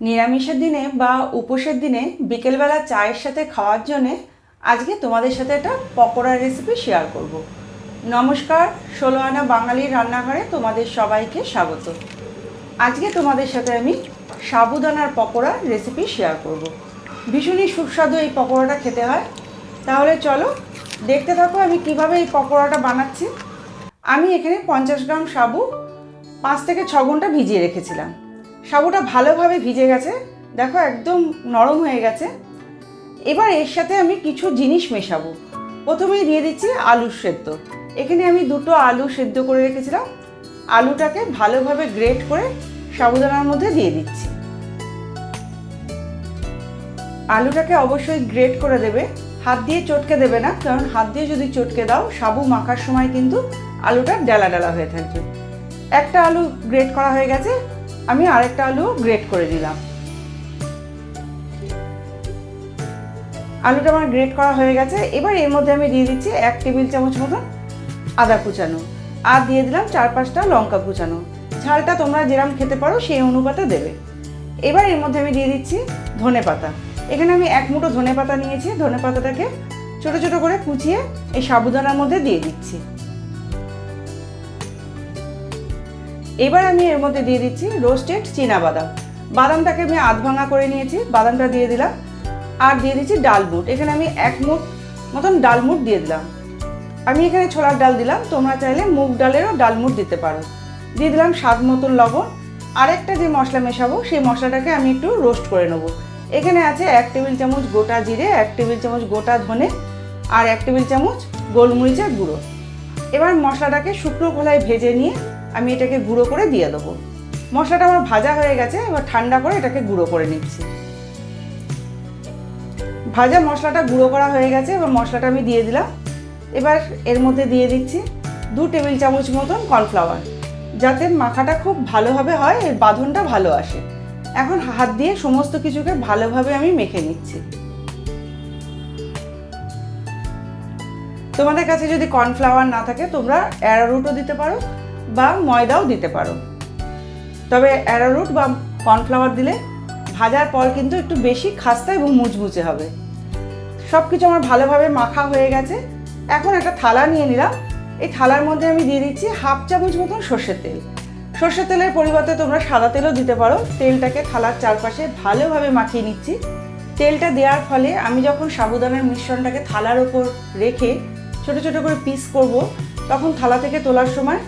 নিরামিষের দিনে বা উপোসের দিনে বিকেলবেলা চায়ের সাথে খাওয়ার জন্যে আজকে তোমাদের সাথে একটা পকোড়ার রেসিপি শেয়ার করব। নমস্কার, ষোলো আনা বাঙালির রান্নাঘরে তোমাদের সবাইকে স্বাগত আজকে তোমাদের সাথে আমি সাবুদানার পকোড়ার রেসিপি শেয়ার করব। ভীষণই সুস্বাদু এই পকোড়াটা খেতে হয় তাহলে চলো দেখতে থাকো আমি কীভাবে এই পকোড়াটা বানাচ্ছি আমি এখানে পঞ্চাশ গ্রাম সাবু পাঁচ থেকে ছ ঘণ্টা ভিজিয়ে রেখেছিলাম সাবুটা ভালোভাবে ভিজে গেছে। দেখো একদম নরম হয়ে গেছে। এবার এর সাথে আমি কিছু জিনিস মেশাবো। প্রথমেই দিয়ে দিচ্ছি আলু সেদ্ধ। এখানে আমি দুটো আলু সেদ্ধ করে রেখেছিলাম। আলুটাকে ভালোভাবে গ্রেট করে সাবুদানার মধ্যে দিয়ে দিচ্ছি। আলুটাকে অবশ্যই গ্রেট করে দেবে। হাত দিয়ে চটকে দেবে না, কারণ হাত দিয়ে যদি চটকে দাও, সাবু মাখার সময় কিন্তু আলুটা ডালা ডালা হয়ে থাকবে। একটা আলু গ্রেট করা হয়ে গেছে। আমি আরেকটা আলু গ্রেট করে দিলাম। আলুটা আমার গ্রেট করা হয়ে গেছে। এবার এর মধ্যে আমি দিয়ে দিচ্ছি এক টেবিল চামচ মতন আদা কুচানো আর দিয়ে দিলাম চার পাঁচটা লঙ্কা কুচানো। ঝালটা তোমরা যেরকম খেতে পারো সেই অনুপাতে দেবে। এবার এর মধ্যে আমি দিয়ে দিচ্ছি ধনে পাতা। এখানে আমি এক মুঠো ধনে পাতা নিয়েছি। ধনে পাতাটাকে ছোটো ছোটো করে কুচিয়ে এই সাবুদানার মধ্যে দিয়ে দিচ্ছি। এবার আমি এর মধ্যে দিয়ে দিচ্ছি রোস্টেড চীনা বাদাম। বাদামটাকে আমি আধ ভাঙা করে নিয়েছি, বাদামটা দিয়ে দিলাম। আর দিয়ে দিচ্ছি ডালমুট এখানে আমি এক মুঠ মতন ডালমুট দিয়ে দিলাম। আমি এখানে ছোলার ডাল দিলাম, তোমরা চাইলে মুগ ডালেরও ডালমুট দিতে পারো। দিয়ে দিলাম স্বাদ মতন লবণ। আরেকটা যে মশলা মেশাবো, সেই মশলাটাকে আমি একটু রোস্ট করে নেব। এখানে আছে এক টেবিল চামচ গোটা জিরে, এক টেবিল চামচ গোটা ধনে আর এক টেবিল চামচ গোলমরিচের গুঁড়ো। এবার মশলাটাকে শুকনো খোলায় ভেজে নিয়ে আমি এটাকে গুঁড়ো করে দিয়ে দেবো। মশলাটা আমার ভাজা হয়ে গেছে, এবার ঠান্ডা করে এটাকে গুঁড়ো করে নিচ্ছি। ভাজা মশলাটা গুঁড়ো করা হয়ে গেছে, এবার মশলাটা আমি দিয়ে দিলাম। এবার এর মধ্যে দিয়ে দিচ্ছি দু টেবিল চামচ মতন কর্নফ্লাওয়ার, যাতে মাখাটা খুব ভালোভাবে হয়, এর বাঁধনটা ভালো আসে। এখন হাত দিয়ে সমস্ত কিছুকে ভালোভাবে আমি মেখে নিচ্ছি। তোমাদের কাছে যদি কর্নফ্লাওয়ার না থাকে, তোমরা অ্যারারুটও দিতে পারো। বা ময়দাও দিতে পারো। তবে অ্যারারুট বা কর্নফ্লাওয়ার দিলে ভাজার পর কিন্তু একটু বেশি খাস্তা এবং মুচমুচে হবে। সব কিছু আমার ভালোভাবে মাখা হয়ে গেছে। এখন একটা থালা নিয়ে নিলাম। এই থালার মধ্যে আমি দিয়ে দিচ্ছি হাফ চামচ মতন সর্ষের তেল। সর্ষের তেলের পরিবর্তে তোমরা সাদা তেলও দিতে পারো। তেলটাকে থালার চারপাশে ভালোভাবে মাখিয়ে নিচ্ছি। তেলটা দেওয়ার ফলে আমি যখন সাবুদানার মিশ্রণটাকে থালার ওপর রেখে ছোট ছোট করে পিস করব, তখন থালা থেকে তোলার সময়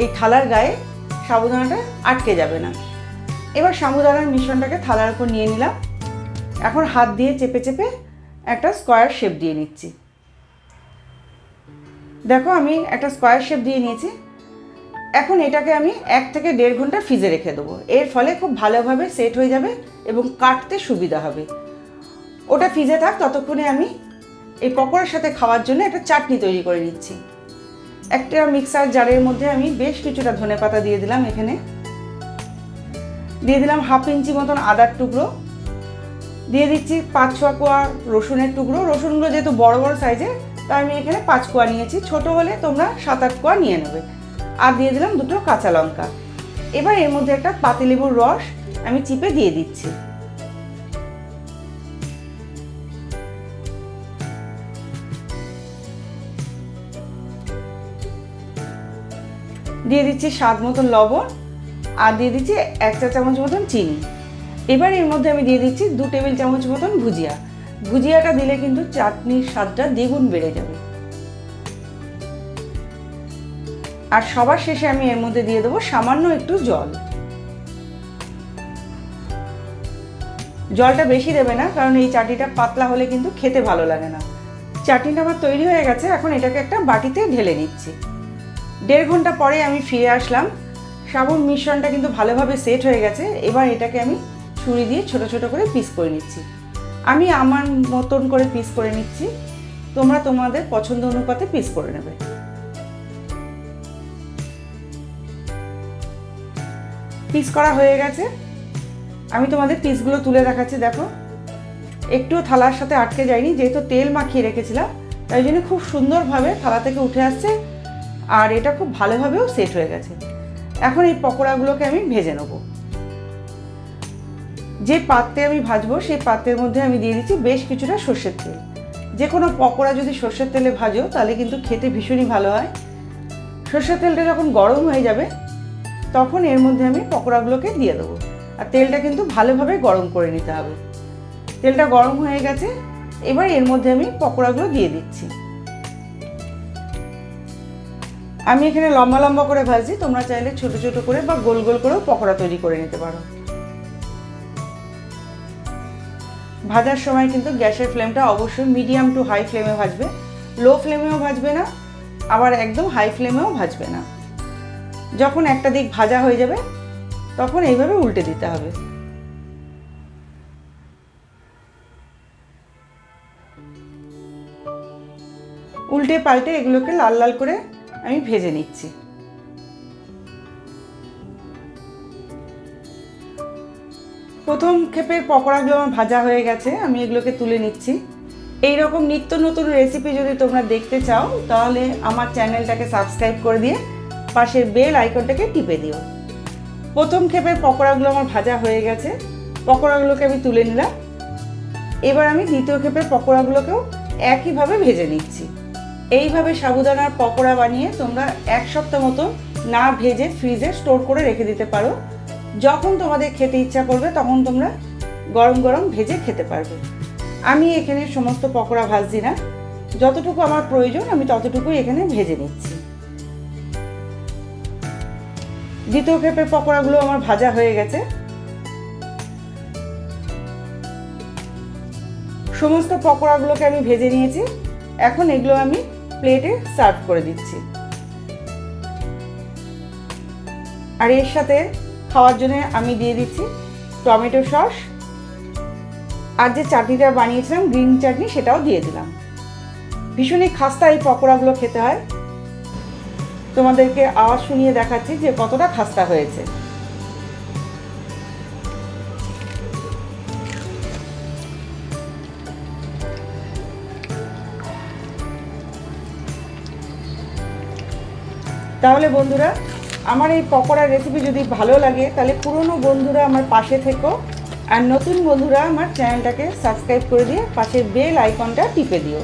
এই থালার গায়ে সাবুদানাটা আটকে যাবে না। এবার সাবুদানার মিশ্রণটাকে থালার উপর নিয়ে নিলাম। এখন হাত দিয়ে চেপে চেপে একটা স্কোয়ার শেপ দিয়ে নিচ্ছি। দেখো আমি একটা স্কোয়ার শেপ দিয়ে নিয়েছি। এখন এটাকে আমি এক থেকে দেড় ঘণ্টা ফ্রিজে রেখে দেবো। এর ফলে খুব ভালোভাবে সেট হয়ে যাবে এবং কাটতে সুবিধা হবে। ওটা ফ্রিজে থাক, ততক্ষণে আমি এই পকোড়ার সাথে খাওয়ার জন্য একটা চাটনি তৈরি করে নিচ্ছি। একটা মিক্সার জারের মধ্যে আমি বেশ কিছুটা ধনে পাতা দিয়ে দিলাম এখানে। দিয়ে দিলাম হাফ ইঞ্চি মতন আদার টুকরো। দিয়ে দিচ্ছি পাঁচ ছ কোয়া রসুনের টুকরো। রসুনগুলো যেহেতু বড় বড় সাইজের তাই আমি এখানে পাঁচ কোয়া নিয়েছি। ছোট হলে তোমরা সাত আট কোয়া নিয়ে নেবে। আর দিয়ে দিলাম দুটো কাঁচা লঙ্কা। এবার এর মধ্যে একটা পাতিলেবুর রস আমি চিপে দিয়ে দিচ্ছি। দিয়ে দিচ্ছি স্বাদ মতন লবণ আর দিয়ে দিচ্ছি এক চা চামচ মতন চিনি। এবার এর মধ্যে আমি দিয়ে দিচ্ছি দু টেবিল চামচ মতন ভুজিয়া। ভুজিয়াটা দিলে কিন্তু চাটনির স্বাদটা দ্বিগুণ বেড়ে যাবে। আর সবার শেষে আমি এর মধ্যে দিয়ে দেবো সামান্য একটু জল। জলটা বেশি দেবে না, কারণ এই চাটনিটা পাতলা হলে কিন্তু খেতে ভালো লাগে না। চাটনিটা আমার তৈরি হয়ে গেছে, এখন এটাকে একটা বাটিতে ঢেলে নিচ্ছি। দেড় ঘণ্টা পরে আমি ফিরে আসলাম। সাবুন মিশ্রণটা কিন্তু ভালোভাবে সেট হয়ে গেছে। এবার এটাকে আমি ছুরি দিয়ে ছোট ছোট করে পিস করে নিচ্ছি। আমি আমার মতন করে পিস করে নিচ্ছি। তোমরা তোমাদের পছন্দ অনুপাতে পিস করে নেবে। পিস করা হয়ে গেছে। আমি তোমাদের পিসগুলো তুলে দেখাচ্ছি, দেখো। একটু থালার সাথে আটকে যায়নি, যেহেতু তেল মাখিয়ে রেখেছিলাম, তাই জন্য খুব সুন্দরভাবে থালা থেকে উঠে আসছে। আর এটা খুব ভালোভাবেও সেট হয়ে গেছে। এখন এই পকোড়াগুলোকে আমি ভেজে নেব। যে পাত্রে আমি ভাজবো, সেই পাত্রের মধ্যে আমি দিয়ে দিচ্ছি বেশ কিছুটা সর্ষের তেল। যে কোনো পকোড়া যদি সর্ষের তেলে ভাজো, তাহলে কিন্তু খেতে ভীষণই ভালো হয়। সর্ষের তেলটা যখন গরম হয়ে যাবে, তখন এর মধ্যে আমি পকোড়াগুলোকে দিয়ে দেবো। আর তেলটা কিন্তু ভালোভাবে গরম করে নিতে হবে। তেলটা গরম হয়ে গেছে, এবার এর মধ্যে আমি পকোড়াগুলো দিয়ে দিচ্ছি। আমি এখানে লম্বা লম্বা করে ভাজছি তোমরা চাইলে ছোট ছোট করে বা গোল গোল করেও পকোড়া তৈরি করে নিতে পারো। ভাজার সময় কিন্তু গ্যাসের ফ্লেমটা অবশ্যই মিডিয়াম টু হাই ফ্লেমে ভাজবে। লো ফ্লেমেও ভাজবে না, আবার একদম হাই ফ্লেমেও ভাজবে না। যখন একটা দিক ভাজা হয়ে যাবে, তখন এইভাবে উল্টে দিতে হবে। উল্টে পাল্টে এগুলোকে লাল লাল করে আমি ভেজে নিচ্ছি। প্রথম ক্ষেপের পকোড়াগুলো আমার ভাজা হয়ে গেছে, আমি এগুলোকে তুলে নিচ্ছি। এই রকম নিত্য নতুন রেসিপি যদি তোমরা দেখতে চাও, তাহলে আমার চ্যানেলটাকে সাবস্ক্রাইব করে দিয়ে পাশের বেল আইকনটাকে টিপে দিও। প্রথম ক্ষেপের পকোড়াগুলো আমার ভাজা হয়ে গেছে, পকোড়াগুলোকে আমি তুলে নিলাম। এবার আমি দ্বিতীয় ক্ষেপের পকোড়াগুলোকেও একইভাবে ভেজে নিচ্ছি। এইভাবে সাবুদানার পকোড়া বানিয়ে তোমরা এক সপ্তাহ মতো না ভেজে ফ্রিজে স্টোর করে রেখে দিতে পারো। যখন তোমাদের খেতে ইচ্ছা করবে, তখন তোমরা গরম গরম ভেজে খেতে পারবে। আমি এখানে সমস্ত পকোড়া ভাজছি না। যতটুকু আমার প্রয়োজন, আমি ততটুকুই এখানে ভেজে নিচ্ছি। দ্বিতীয় ক্ষেপের পকোড়াগুলো আমার ভাজা হয়ে গেছে। সমস্ত পকোড়াগুলোকে আমি ভেজে নিয়েছি। এখন এগুলো আমি প্লেটে সার্ভ করে দিচ্ছি। আর এর সাথে খাওয়ার জন্য আমি দিয়ে দিচ্ছি টমেটো সস। আর যে চাটনিটা বানিয়েছিলাম, গ্রিন চাটনি, সেটাও দিয়ে দিলাম। ভীষণই খাস্তা এই পকোড়াগুলো খেতে হয়। তোমাদেরকে আওয়াজ শুনিয়ে দেখাচ্ছি যে কতটা খাস্তা হয়েছে। তাহলে বন্ধুরা, আমার এই পকোড়ার রেসিপি যদি ভালো লাগে, তাহলে পুরনো বন্ধুরা আমার পাশে থেকো। আর নতুন বন্ধুরা আমার চ্যানেলটাকে সাবস্ক্রাইব করে দিয়ে পাশের বেল আইকনটা টিপে দিও।